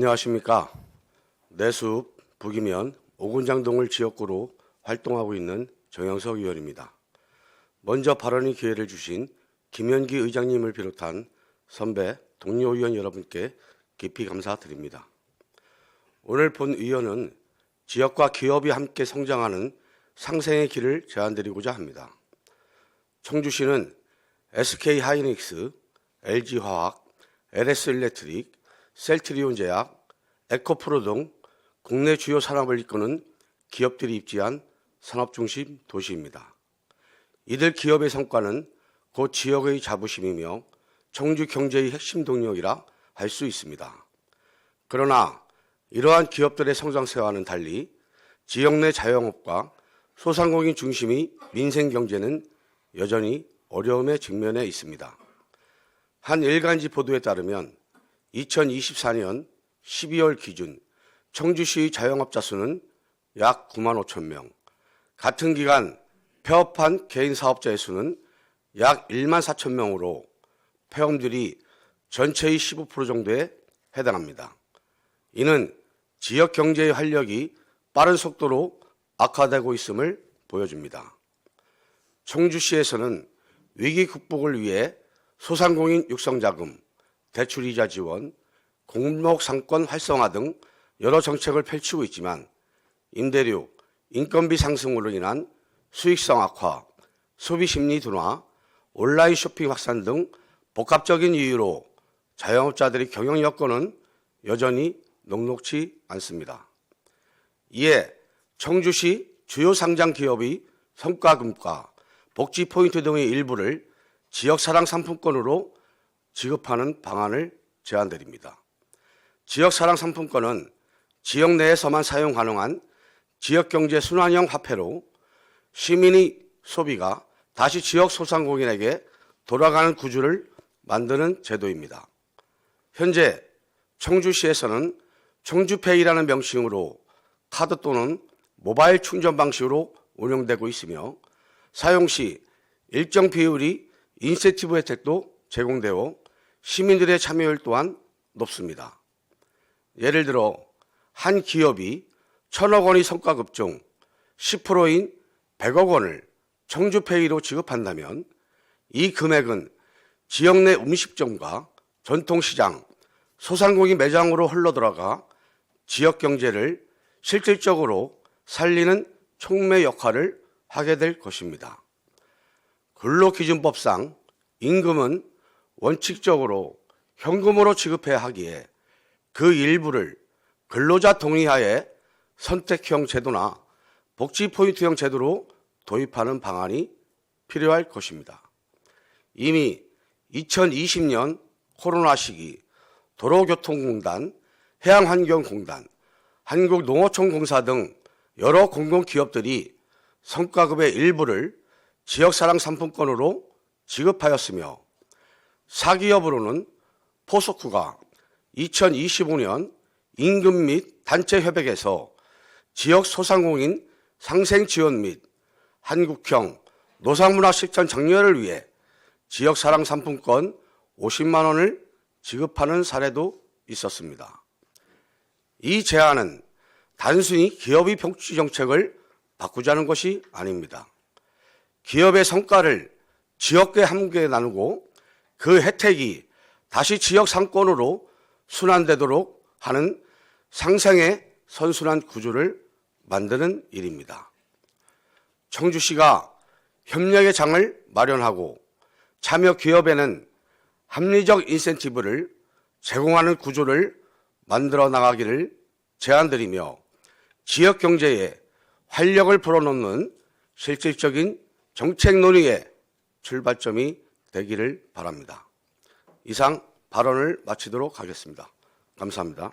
안녕하십니까. 내숲 북이면 오군장동을 지역구로 활동하고 있는 정영석 의원입니다. 먼저 발언의 기회를 주신 김현기 의장님을 비롯한 선배 동료 의원 여러분께 깊이 감사드립니다. 오늘 본 의원은 지역과 기업이 함께 성장하는 상생의 길을 제안드리고자 합니다. 청주시는 SK 하이닉스, LG 화학, LS 일렉트릭, 셀트리온 제약, 에코프로 등 국내 주요 산업을 이끄는 기업들이 입지한 산업 중심 도시입니다. 이들 기업의 성과는 곧 지역의 자부심이며 청주 경제의 핵심 동력이라 할 수 있습니다. 그러나 이러한 기업들의 성장세와는 달리 지역 내 자영업과 소상공인 중심의 민생 경제는 여전히 어려움에 직면해 있습니다. 한 일간지 보도에 따르면 2024년 12월 기준 청주시의 자영업자 수는 약 9만 5천 명, 같은 기간 폐업한 개인 사업자의 수는 약 1만 4천 명으로 폐업률이 전체의 15% 정도에 해당합니다. 이는 지역 경제의 활력이 빠른 속도로 악화되고 있음을 보여줍니다. 청주시에서는 위기 극복을 위해 소상공인 육성자금, 대출이자 지원, 공목 상권 활성화 등 여러 정책을 펼치고 있지만 임대료, 인건비 상승으로 인한 수익성 악화, 소비 심리 둔화, 온라인 쇼핑 확산 등 복합적인 이유로 자영업자들의 경영 여건은 여전히 녹록치 않습니다. 이에 청주시 주요 상장 기업의 성과금과 복지 포인트 등의 일부를 지역 사랑 상품권으로 지급하는 방안을 제안드립니다. 지역 사랑 상품권은 지역 내에서만 사용 가능한 지역 경제 순환형 화폐로 시민의 소비가 다시 지역 소상공인에게 돌아가는 구조를 만드는 제도입니다. 현재 청주시에서는 청주페이라는 명칭으로 카드 또는 모바일 충전 방식으로 운영되고 있으며 사용 시 일정 비율이 인센티브 혜택도 제공되어 시민들의 참여율 또한 높습니다. 예를 들어 한 기업이 천억 원의 성과급 중 10%인 100억 원을 청주페이로 지급한다면 이 금액은 지역 내 음식점과 전통시장, 소상공인 매장으로 흘러들어가 지역 경제를 실질적으로 살리는 촉매 역할을 하게 될 것입니다. 근로기준법상 임금은 원칙적으로 현금으로 지급해야 하기에 그 일부를 근로자 동의하에 선택형 제도나 복지 포인트형 제도로 도입하는 방안이 필요할 것입니다. 이미 2020년 코로나 시기 도로교통공단, 해양환경공단, 한국농어촌공사 등 여러 공공기업들이 성과급의 일부를 지역사랑 상품권으로 지급하였으며 사기업으로는 포스코가 2025년 임금 및 단체 협약에서 지역 소상공인 상생 지원 및 한국형 노상문화 실천 장려를 위해 지역 사랑 상품권 50만 원을 지급하는 사례도 있었습니다. 이 제안은 단순히 기업의 복지 정책을 바꾸자는 것이 아닙니다. 기업의 성과를 지역에 함께 나누고 그 혜택이 다시 지역 상권으로 순환되도록 하는 상생의 선순환 구조를 만드는 일입니다. 청주시가 협력의 장을 마련하고 참여 기업에는 합리적 인센티브를 제공하는 구조를 만들어 나가기를 제안드리며 지역 경제에 활력을 불어넣는 실질적인 정책 논의의 출발점이 되기를 바랍니다. 이상 발언을 마치도록 하겠습니다. 감사합니다.